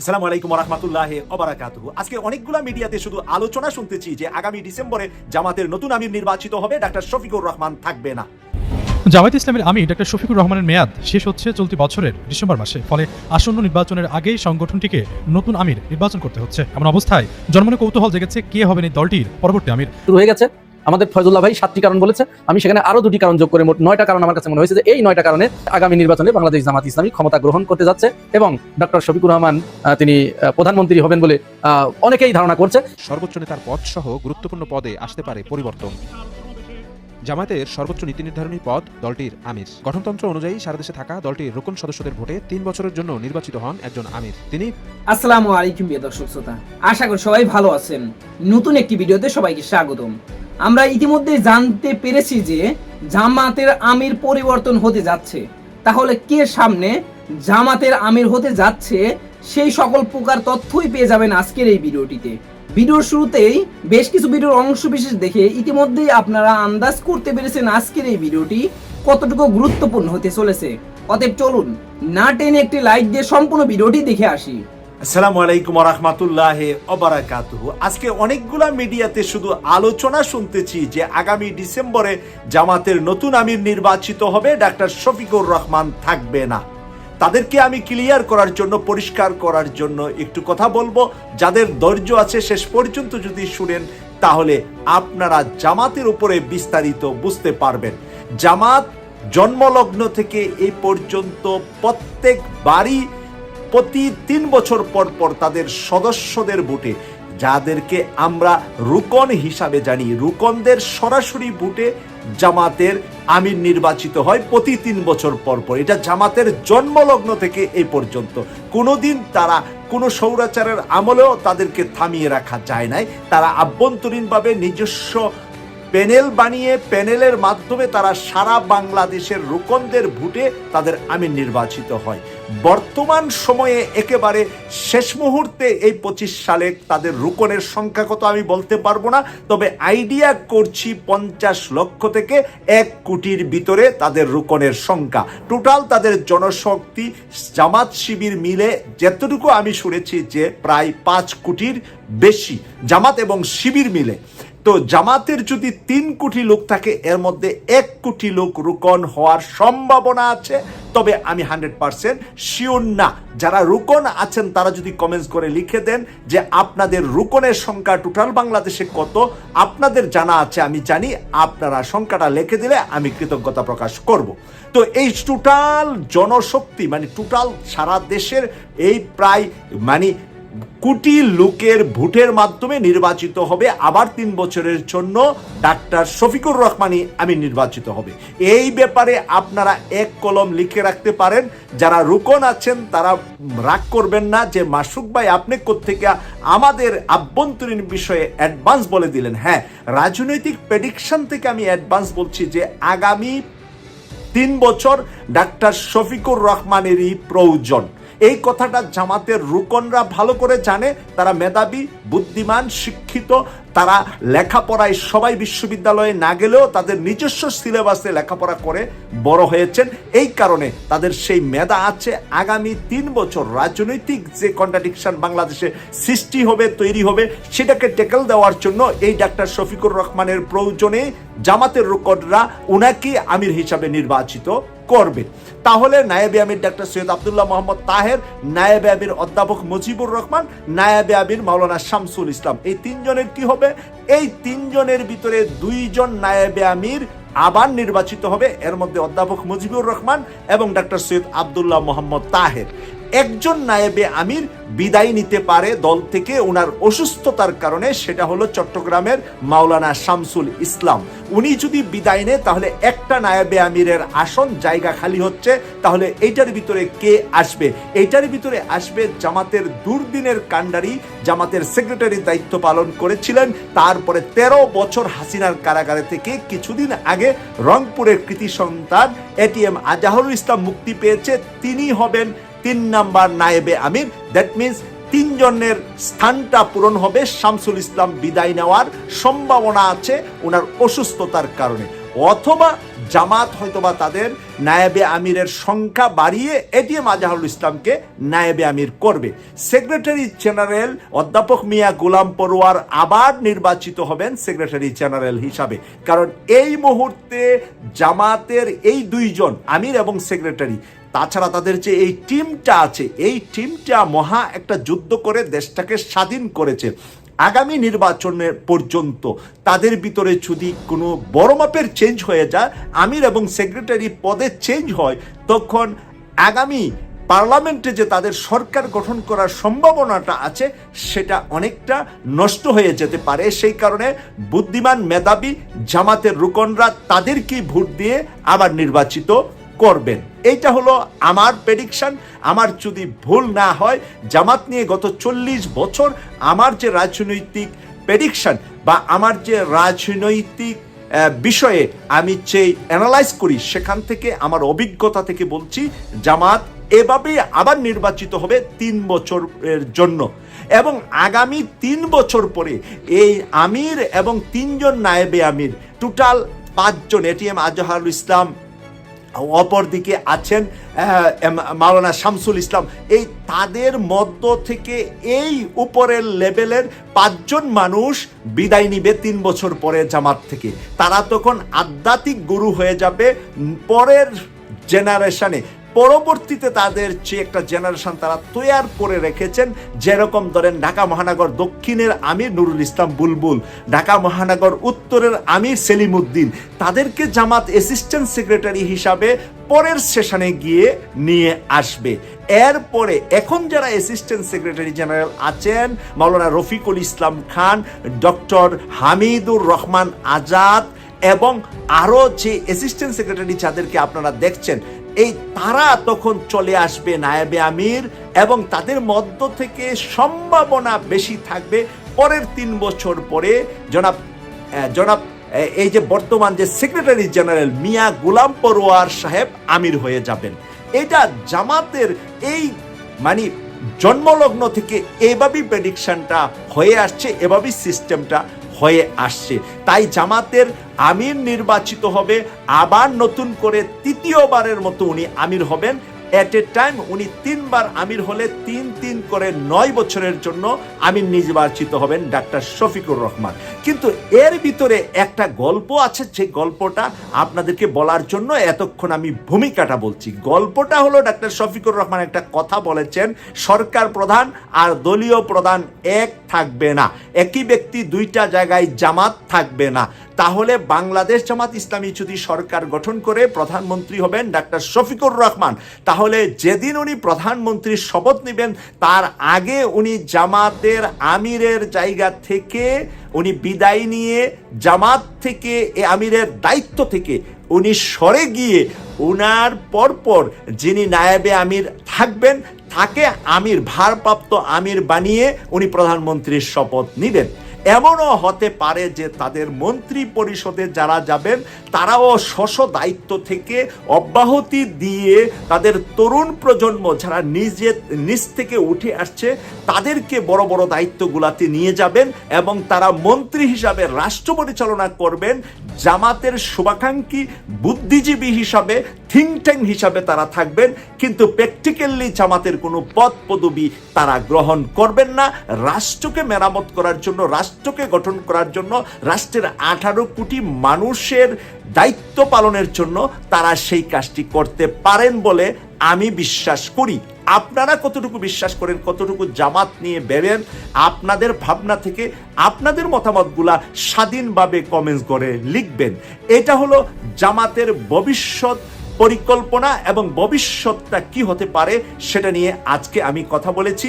আসসালামু আলাইকুম রহমতুল্লাহ অবরাকাতুহু আজকে অনেকগুলা মিডিয়াতে শুধু আলোচনা শুনতেছি যে আগামী ডিসেম্বরে জামাতের নতুন আমির নির্বাচিত হবে ডাক্তার শফিকুর রহমান থাকবে না। জামায়াত ইসলামের আমি ডক্টর শফিকুর রহমানের মেয়াদ শেষ হচ্ছে চলতি বছরের ডিসেম্বর মাসে। ফলে আসন্ন নির্বাচনের আগেই সংগঠনটিকে নতুন আমির নির্বাচন করতে হচ্ছে। এমন অবস্থায় জন্মনে কৌতূহল জেগেছে কে হবেন এই দলটির পরবর্তী আমির। শুরু হয়ে গেছে। আমাদের ফয়জুল্লাহ ভাই সাতটি কারণ বলেছে। আমি সেখানে আরও দুটি কারণ যোগ করে মোট নয়টা কারণ আমার কাছে মনে হয়েছে যে এই নয়টা কারণে আগামী নির্বাচনে বাংলাদেশ জামাত ইসলামী ক্ষমতা গ্রহণ করতে যাচ্ছে এবং ডক্টর শফিকুর রহমান তিনি প্রধানমন্ত্রী হবেন বলে অনেকেই ধারণা করছে। সর্বোচ্চ নেতার পদ সহ গুরুত্বপূর্ণ পদে আসতে পারে পরিবর্তন। জামায়াতের সর্বোচ্চ নীতি নির্ধারণী পদ দলটির আমির। গঠনতন্ত্র অনুযায়ী সারা দেশে থাকা দলটির রোকন সদস্যদের ভোটে তিন বছরের জন্য নির্বাচিত হন একজন আমির। তিনি আসসালামু আলাইকুম প্রিয় দর্শক শ্রোতা। আশা করি সবাই ভালো আছেন। নতুন একটি ভিডিওতে সবাইকে স্বাগতম। আমরা ইতিমধ্যে জানতে পেরেছি যে জামাতের আমির পরিবর্তন হতে যাচ্ছে। তাহলে কে সামনে জামাতের আমির হতে যাচ্ছে সেই সকল প্রকার তথ্যই পেয়ে যাবেন আজকের এই ভিডিওটিতে। ভিডিওর শুরুতেই বেশ কিছু ভিডিওর অংশ বিশেষ দেখে ইতিমধ্যেই আপনারা আন্দাজ করতে পেরেছেন আজকের এই ভিডিওটি কতটুকু গুরুত্বপূর্ণ হতে চলেছে। অতএব চলুন না টেনে একটি লাইক দিয়ে সম্পূর্ণ ভিডিওটি দেখে আসি। আসসালামু আলাইকুম রহমতুল্লাহ অবরাকাতুহু আজকে অনেকগুলা মিডিয়াতে শুধু আলোচনা শুনতেছি যে আগামী ডিসেম্বরে জামাতের নতুন আমির নির্বাচিত হবে, ডাক্তার শফিকুর রহমান থাকবে না। তাদেরকে আমি ক্লিয়ার করার জন্য, পরিষ্কার করার জন্য একটু কথা বলব। যাদের ধৈর্য আছে, শেষ পর্যন্ত যদি শুনেন, তাহলে আপনারা জামাতের উপরে বিস্তারিত বুঝতে পারবেন। জামাত জন্মলগ্ন থেকে এই পর্যন্ত প্রত্যেক বাড়ি প্রতি তিন বছর পর পর তাদের সদস্যদের ভোটে, যাদেরকে আমরা রুকন হিসাবে জানি। রুকনদের সরাসরি ভোটে জামাতের আমির নির্বাচিত হয় প্রতি তিন বছর পর পর। এটা জামাতের জন্মলগ্ন থেকে এই পর্যন্ত। কোনোদিন তারা কোনো সৌরাচারের আমলেও তাদেরকে থামিয়ে রাখা যায় নাই। তারা আভ্যন্তরীণভাবে নিজস্ব প্যানেল বানিয়ে প্যানেলের মাধ্যমে তারা সারা বাংলাদেশের রুকনদের ভোটে তাদের আমির নির্বাচিত হয়। বর্তমান সময়ে একেবারে শেষ মুহূর্তে এই পঁচিশ সালে তাদের রুকনের সংখ্যা কত আমি বলতে পারব না, তবে আইডিয়া করছি পঞ্চাশ লক্ষ থেকে এক কোটির ভিতরে তাদের রুকনের সংখ্যা। টোটাল তাদের জনশক্তি জামাত শিবির মিলে যতটুকু আমি শুনেছি যে প্রায় পাঁচ কোটির বেশি জামাত এবং শিবির মিলে। তো জামাতের যদি তিন কোটি লোক থাকে, এর মধ্যে এক কোটি লোক রুকন হওয়ার সম্ভাবনা আছে। তবে আমি হান্ড্রেড পার্সেন্ট শিওর না। যারা রুকন আছেন, তারা যদি কমেন্টস করে লিখে দেন যে আপনাদের রুকনের সংখ্যা টোটাল বাংলাদেশে কত, আপনাদের জানা আছে, আমি জানি, আপনারা সংখ্যাটা লিখে দিলে আমি কৃতজ্ঞতা প্রকাশ করব। তো এই টোটাল জনশক্তি মানে টোটাল সারা দেশের এই প্রায় মানে কোটি লোকের ভোটের মাধ্যমে নির্বাচিত হবে আবার তিন বছরের জন্য ডাক্তার শফিকুর রহমানই আমি নির্বাচিত হবে। এই ব্যাপারে আপনারা এক কলম লিখে রাখতে পারেন। যারা রুকন আছেন, তারা রাগ করবেন না যে মাসুক ভাই, আপনি কোথেকে আমাদের আভ্যন্তরীণ বিষয়ে অ্যাডভান্স বলে দিলেন। হ্যাঁ রাজনৈতিক প্রেডিকশন থেকে আমি অ্যাডভান্স বলছি যে, আগামী তিন বছর ডাক্তার শফিকুর রহমানেরই প্রয়োজন। এই কথাটা জামাতের রুকনরা ভালো করে জানে তারা মেধাবী বুদ্ধিমান শিক্ষিত তারা লেখাপড়ায় সবাই বিশ্ববিদ্যালয়ে না গেলেও তাদের নিজস্ব সিলেবাসে লেখাপড়া করে বড় হয়েছেন। এই কারণে তাদের সেই মেধা আছে। আগামী তিন বছর রাজনৈতিক যে কন্ট্রাডিকশন বাংলাদেশে সৃষ্টি হবে, তৈরি হবে, সেটাকে টেকেল দেওয়ার জন্য এই ডাক্তার শফিকুর রহমানের প্রয়োজনে জামাতের রুকনরা উনাকে আমির হিসাবে নির্বাচিত করবে। তাহলে নায়েবে আমির ডাক্তার সৈয়দ আবদুল্লাহ মোহাম্মদ তাহের, নায়েবে আমির অধ্যাপক মুজিবুর রহমান, নায়েবে আমির মাওলানা শামসুল ইসলাম। এই তিনজনের কি হবে? এই তিনজনের ভিতরে দুইজন নায়েবে আমির আবার নির্বাচিত হবে। এর মধ্যে অধ্যাপক মুজিবুর রহমান এবং ডাক্তার সৈয়দ আবদুল্লাহ মোহাম্মদ তাহের। একজন নায়েবে আমির বিদায় নিতে পারে দল থেকে ওনার অসুস্থতার কারণে, সেটা হলো চট্টগ্রামের মাওলানা শামসুল ইসলাম। উনি যদি বিদায় নেয়, তাহলে একটা নায়েবে আমিরের আসন জায়গা খালি হচ্ছে। তাহলে এইটার ভিতরে কে আসবে? এইটার ভিতরে আসবে জামাতের দুর্দিনের কাণ্ডারি, জামাতের সেক্রেটারি দায়িত্ব পালন করেছিলেন। তারপরে তেরো বছর হাসিনার কারাগারে থেকে কিছুদিন আগে রংপুরের কৃতি সন্তান এটিএম আজাহরুল ইসলাম মুক্তি পেয়েছে। তিনি হবেন তিন number Naib Aamir. That means তিনজনের স্থানটা পূরণ হবে, শামসুল ইসলাম বিদায় নেওয়ার সম্ভাবনা আছে ওনার অসুস্থতার কারণে। অথবা জামাত হয়তোবা তাদের নায়েবে আমিরের সংখ্যা বাড়িয়ে এটিএম আজহারুল ইসলামকে নায়েবে আমির করবে। সেক্রেটারি জেনারেল অধ্যাপক মিয়া গোলাম পড়ুয়ার আবার নির্বাচিত হবেন সেক্রেটারি জেনারেল হিসাবে। কারণ এই মুহূর্তে জামাতের এই দুইজন, আমির এবং সেক্রেটারি তাছাড়া তাদের যে এই টিমটা আছে, এই টিমটা মহা একটা যুদ্ধ করে দেশটাকে স্বাধীন করেছে। আগামী নির্বাচনের পর্যন্ত তাদের ভিতরে যদি কোনো বড় মাপের চেঞ্জ হয়ে যায়, আমির এবং সেক্রেটারি পদে চেঞ্জ হয়, তখন আগামী পার্লামেন্টে যে তাদের সরকার গঠন করার সম্ভাবনাটা আছে, সেটা অনেকটা নষ্ট হয়ে যেতে পারে। সেই কারণে বুদ্ধিমান মেধাবী জামাতের রুকনরা তাদেরকেই ভোট দিয়ে আবার নির্বাচিত করবেন। এইটা হলো আমার প্রেডিকশন আমার যদি ভুল না হয়, জামাত নিয়ে গত চল্লিশ বছর আমার যে রাজনৈতিক প্রেডিকশন বা আমার যে রাজনৈতিক বিষয়ে আমি যে অ্যানালাইজ করি, সেখান থেকে আমার অভিজ্ঞতা থেকে বলছি, জামাত এভাবেই আবার নির্বাচিত হবে তিন বছরের জন্য। এবং আগামী তিন বছর পরে এই আমির এবং তিনজন নায়েবে আমির টোটাল পাঁচজন এটিএম আজহারুল ইসলাম অপরদিকে আছেন মাওলানা শামসুল ইসলাম। এই তাদের মধ্য থেকে এই উপরের লেভেলের পাঁচজন মানুষ বিদায় নিবে তিন বছর পরে জামাত থেকে। তারা তখন আধ্যাত্মিক গুরু হয়ে যাবে পরের জেনারেশনে। পরবর্তীতে তাদের যে একটা জেনারেশন তারা তৈয়ার করে রেখেছেন, যেরকম ধরেন ঢাকা মহানগর দক্ষিণের আমির নুরুল ইসলাম বুলবুল, ঢাকা মহানগর উত্তরের আমির সেলিম উদ্দিন। তাদেরকে জামাত অ্যাসিস্ট্যান্ট সেক্রেটারি হিসাবে পরের সেশনে গিয়ে নিয়ে আসবে। এরপরে এখন যারা অ্যাসিস্ট্যান্ট সেক্রেটারি জেনারেল আছেন, মাওলানা রফিকুল ইসলাম খান, ডক্টর হামিদুর রহমান আজাদ এবং আরও যে অ্যাসিস্ট্যান্ট সেক্রেটারি যাদেরকে আপনারা দেখছেন এই তারা তখন চলে আসবে নায়েবে আমির এবং তাদের মধ্য থেকে সম্ভাবনা বেশি থাকবে পরের তিন বছর পরে। জনাব জনাব এই যে বর্তমান যে সেক্রেটারি জেনারেল মিয়া গোলাম পরোয়ার সাহেব আমির হয়ে যাবেন। এটা জামাতের এই মানে জন্মলগ্ন থেকে এভাবেই প্রেডিকশনটা হয়ে আসছে, এভাবেই সিস্টেমটা হয়ে আসছে। তাই জামাতের আমির নির্বাচিত হবে, আবার নতুন করে তৃতীয়বারের মতো উনি আমির হবেন। এট এ টাইম উনি তিনবার আমির হলে তিন তিন করে নয় বছরের জন্য আমির নির্বাচিত হবেন ডাক্তার শফিকুর রহমান। কিন্তু এর ভিতরে একটা গল্প আছে, যে গল্পটা আপনাদেরকে বলার জন্য এতক্ষণ আমি ভূমিকাটা বলছি। গল্পটা হলো ডাক্তার শফিকুর রহমান একটা কথা বলেছেন, সরকার প্রধান আর দলীয় প্রধান এক থাকবে না। একই ব্যক্তি দুইটা জায়গায় জামাত থাকবে না। তাহলে বাংলাদেশ জামাত ইসলামী যদি সরকার গঠন করে প্রধানমন্ত্রী হবেন ডাক্তার শফিকুর রহমান, তাহলে যেদিন উনি প্রধানমন্ত্রীর শপথ নেবেন, তার আগে উনি জামাতের আমিরের জায়গা থেকে, উনি বিদায় নিয়ে জামাত থেকে, এ আমিরের দায়িত্ব থেকে উনি সরে গিয়ে উনার পরপর যিনি নায়েবে আমির থাকবেন, তাকে আমির, ভারপ্রাপ্ত আমির বানিয়ে উনি প্রধানমন্ত্রীর শপথ নিবেন। এমনও হতে পারে যে তাদের মন্ত্রী পরিষদে যারা যাবেন, তারাও স্বশ দায়িত্ব থেকে অব্যাহতি দিয়ে তাদের তরুণ প্রজন্ম যারা নিজে, নিজ থেকে উঠে আসছে, তাদেরকে বড় বড় দায়িত্বগুলাতে নিয়ে যাবেন এবং তারা মন্ত্রী হিসাবে রাষ্ট্র পরিচালনা করবেন জামাতের শুভাকাঙ্ক্ষী বুদ্ধিজীবী হিসাবে থিঙ্ক ট্যাঙ্ক হিসাবে তারা থাকবেন, কিন্তু প্র্যাকটিক্যালি জামাতের কোনো পদ পদবি তারা গ্রহণ করবেন না। রাষ্ট্রকে মেরামত করার জন্য, রাষ্ট্রকে গঠন করার জন্য, রাষ্ট্রের আঠারো কোটি মানুষের দায়িত্ব পালনের জন্য তারা সেই কাজটি করতে পারেন বলে আমি বিশ্বাস করি, আপনারা কতটুকু বিশ্বাস করেন, কতটুকু জামাত নিয়ে বেরেন আপনাদের ভাবনা থেকে আপনাদের মতামতগুলা স্বাধীনভাবে কমেন্টস করে লিখবেন। এটা হলো জামাতের ভবিষ্যৎ পরিকল্পনা এবং ভবিষ্যৎটা কি হতে পারে সেটা নিয়ে আজকে আমি কথা বলেছি।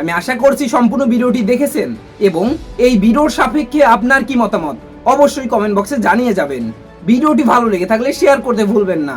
আমি আশা করছি সম্পূর্ণ ভিডিওটি দেখেছেন এবং এই ভিডিওর সাপেক্ষে আপনার কি মতামত? অবশ্যই কমেন্ট বক্সে জানিয়ে যাবেন। ভিডিওটি ভালো লেগে থাকলে শেয়ার করতে ভুলবেন না।